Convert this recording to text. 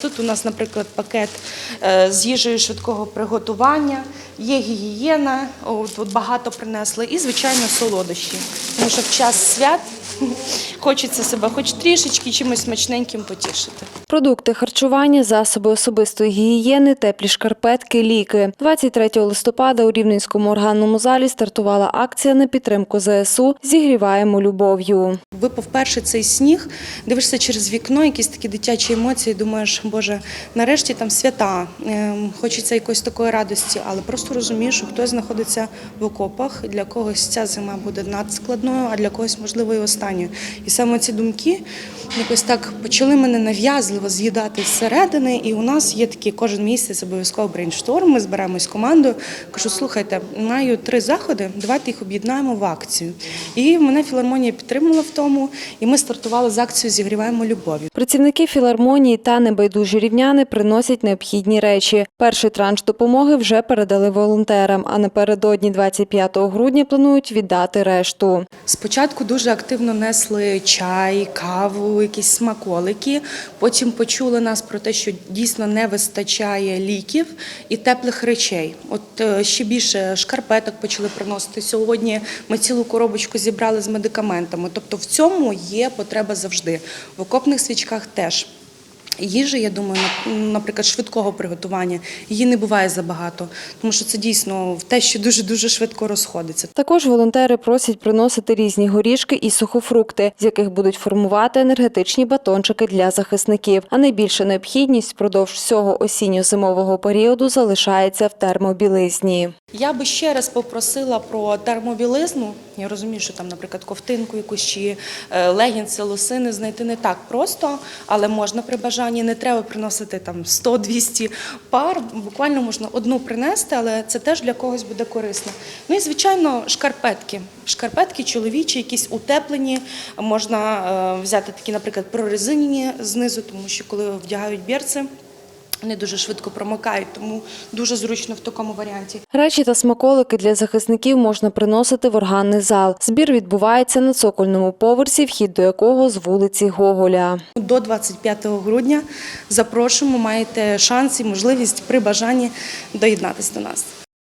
Тут у нас, наприклад, пакет е, з їжею швидкого приготування, є гігієна, от, багато принесли, і, звичайно, солодощі. Тому що в час свят хочеться себе хоч трішечки чимось смачненьким потішити. Продукти харчування, засоби особистої гігієни, теплі шкарпетки, ліки. 23 листопада у Рівненському органному залі стартувала акція на підтримку ЗСУ «Зігріваємо любов'ю». Випав перший цей сніг, дивишся через вікно, якісь такі дитячі емоції, думаєш, боже, нарешті там свята, ем, хочеться якоїсь такої радості, але просто розумієш, що хтось знаходиться в окопах, для когось ця зима буде надскладною, а для когось, можливо, і останньою. І саме ці думки якось так почали мене нав'язливо з'їдати зсередини. І у нас є такі кожен місяць обов'язково брейншторм. Ми збираємось командою. Кажу, слухайте, маю три заходи, давайте їх об'єднаємо в акцію. І мене філармонія підтримала в тому, і ми стартували з акцією Зігріваємо любов'ю. Працівники філармонії та небайдужі рівняни приносять необхідні речі. Перший транш допомоги вже передали волонтерам, а напередодні 25 грудня планують віддати решту. Спочатку дуже активно несли чай, каву, якісь смаколики. Потім почули нас про те, що дійсно не вистачає ліків і теплих речей. От е, ще більше шкарпеток почали приносити. Сьогодні ми цілу коробочку зібрали з медикаментами. Тобто в цьому є потреба завжди. В окопних свічках теж. Їжі, я думаю, наприклад, швидкого приготування її не буває забагато, тому що це дійсно те, що дуже дуже швидко розходиться. Також волонтери просять приносити різні горішки і сухофрукти, з яких будуть формувати енергетичні батончики для захисників. А найбільша необхідність впродовж всього осінньо-зимового періоду залишається в термобілизні. Я би ще раз попросила про термобілизну. Я розумію, що там, наприклад, ковтинку якусь чи е, легінси, лосини знайти не так просто, але можна при бажанні. Не треба приносити там 100-200 пар. Буквально можна одну принести, але це теж для когось буде корисно. Ну і звичайно, шкарпетки. Шкарпетки чоловічі, якісь утеплені. Можна е, взяти такі, наприклад, прорезинені знизу, тому що коли вдягають берці, вони дуже швидко промикають, тому дуже зручно в такому варіанті. Речі та смаколики для захисників можна приносити в органний зал. Збір відбувається на цокольному поверсі, вхід до якого з вулиці Гоголя. До 25 грудня запрошуємо, маєте шанс і можливість при бажанні доєднатися до нас.